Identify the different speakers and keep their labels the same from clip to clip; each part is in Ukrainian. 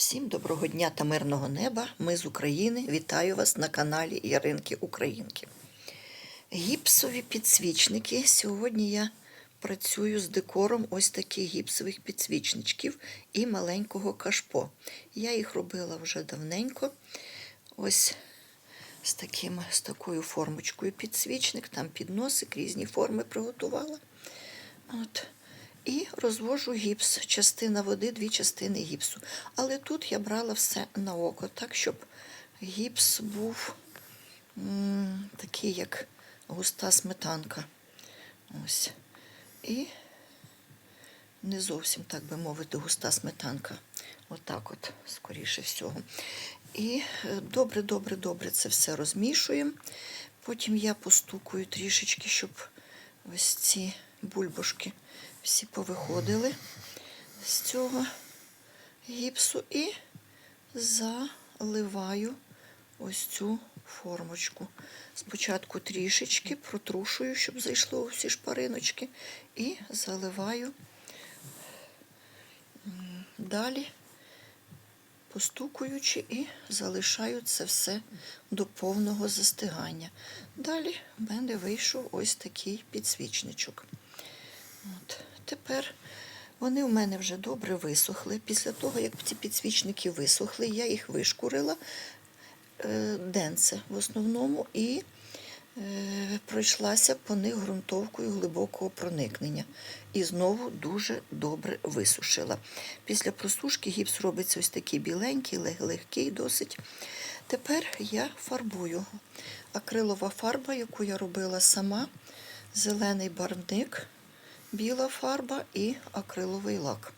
Speaker 1: Всім доброго дня та мирного неба. Ми з України. Вітаю вас на каналі Яринки Українки. Гіпсові підсвічники. Сьогодні я працюю з декором ось таких гіпсових підсвічничків і маленького кашпо. Я їх робила вже давненько. Ось з, таким, з такою формочкою підсвічник, там підносик, різні форми приготувала. От. Розвожу гіпс, частина води, дві частини гіпсу. Але тут я брала все на око, так, щоб гіпс був м, такий, як густа сметанка. Ось. І не зовсім, так би мовити, густа сметанка. Отак от, скоріше всього. І е, добре, добре, добре це все розмішуємо. Потім я постукую трішечки, щоб ось ці бульбашки всі повиходили з цього гіпсу і заливаю ось цю формочку. Спочатку трішечки протрушую, щоб зайшло всі шпариночки, і заливаю далі, постукуючи, і залишаю це все до повного застигання. Далі в мене вийшов ось такий підсвічничок. От. Тепер вони у мене вже добре висохли. Після того, як ці підсвічники висохли, я їх вишкурила е, денце в основному і е, пройшлася по них ґрунтовкою глибокого проникнення. І знову дуже добре висушила. Після просушки гіпс робиться ось такий біленький, лег- легкий досить. Тепер я фарбую. Акрилова фарба, яку я робила сама, зелений барвник, біла фарба і акриловий лак.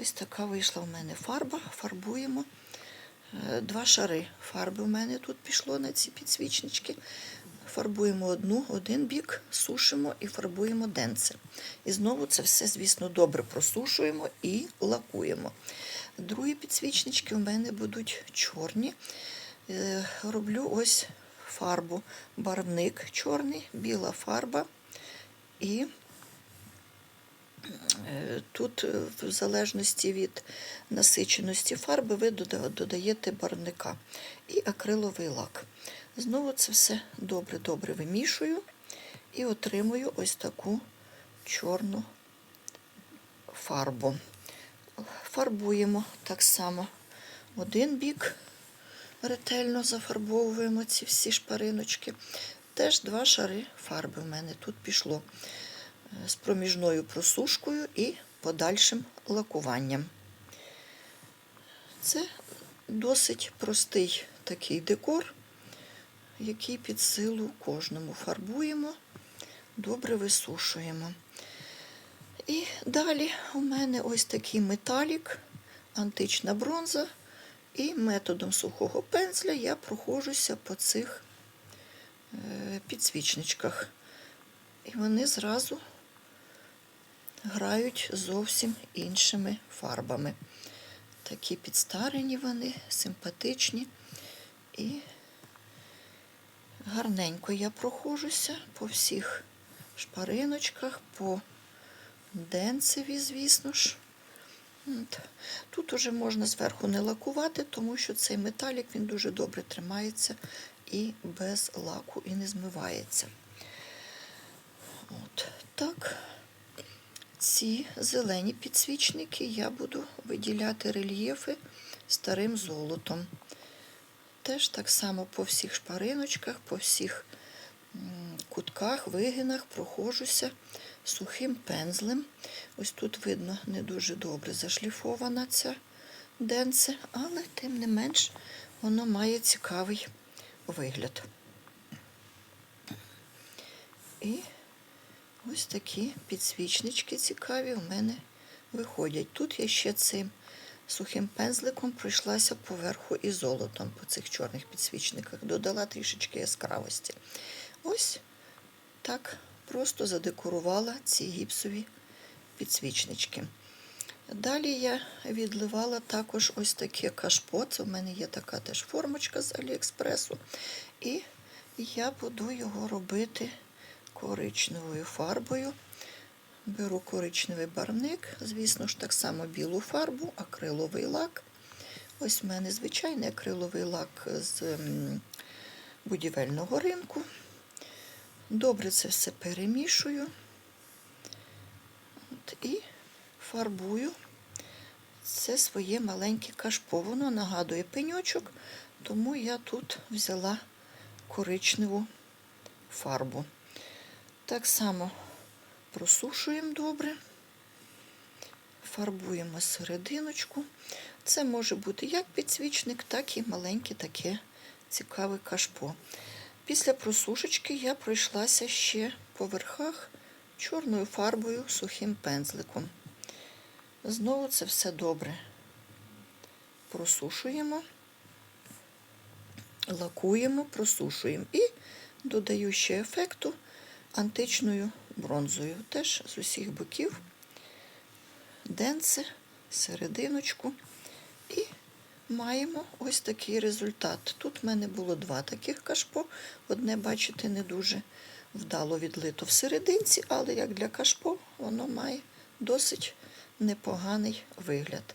Speaker 1: Ось така вийшла в мене фарба. Фарбуємо. Е, Два шари фарби в мене тут пішло на ці підсвічнички. Фарбуємо одну, один бік, сушимо і фарбуємо денце. І знову це все, звісно, добре просушуємо і лакуємо. Другі підсвічнички у мене будуть чорні. Е, Роблю ось фарбу. Барвник чорний, біла фарба. І Тут, е, в залежності від насиченості фарби, ви додаєте барвника і акриловий лак. Знову це все добре-добре вимішую і отримую ось таку чорну фарбу. Фарбуємо так само один бік, ретельно зафарбовуємо ці всі шпариночки. Теж два шари фарби в мене тут пішло з проміжною просушкою і подальшим лакуванням. Це досить простий такий декор, який під силу кожному фарбуємо, добре висушуємо. І далі у мене ось такий металік, антична бронза, і методом сухого пензля я проходжуся по цих е, підсвічничках. І вони зразу грають зовсім іншими фарбами. Такі підстарені вони, симпатичні. І гарненько я проходжуся по всіх шпариночках, по денцеві, звісно ж. Тут уже можна зверху не лакувати, тому що цей металік він дуже добре тримається і без лаку і не змивається. От так. Ці зелені підсвічники я буду виділяти рельєфи старим золотом. Теж так само по всіх шпариночках, по всіх кутках, вигинах проходжуся сухим пензлем. Ось тут видно не дуже добре зашліфована ця денце, але тим не менш воно має цікавий вигляд. І Ось такі підсвічнички цікаві у мене виходять. Тут я ще цим сухим пензликом пройшлася поверху і золотом по цих чорних підсвічниках, додала трішечки яскравості. Ось так просто задекорувала ці гіпсові підсвічнички. Далі я відливала також ось таке кашпо. Це в мене є така теж формочка з Аліекспресу. І я буду його робити коричневою фарбою. Беру коричневий барвник, звісно ж, так само білу фарбу, акриловий лак. Ось в мене звичайний акриловий лак з будівельного ринку. Добре це все перемішую. От, і фарбую це своє маленьке кашпо. Воно нагадує пеньочок, тому я тут взяла коричневу фарбу. Так само просушуємо добре, фарбуємо серединочку. Це може бути як підсвічник, так і маленьке таке цікаве кашпо. Після просушечки я пройшлася ще по верхах чорною фарбою сухим пензликом. Знову це все добре просушуємо, лакуємо, просушуємо і додаю ще ефекту античною бронзою. Теж з усіх боків денце, серединочку. І маємо ось такий результат. Тут в мене було два таких кашпо. Одне, бачите, не дуже вдало відлито в серединці, але як для кашпо, воно має досить непоганий вигляд.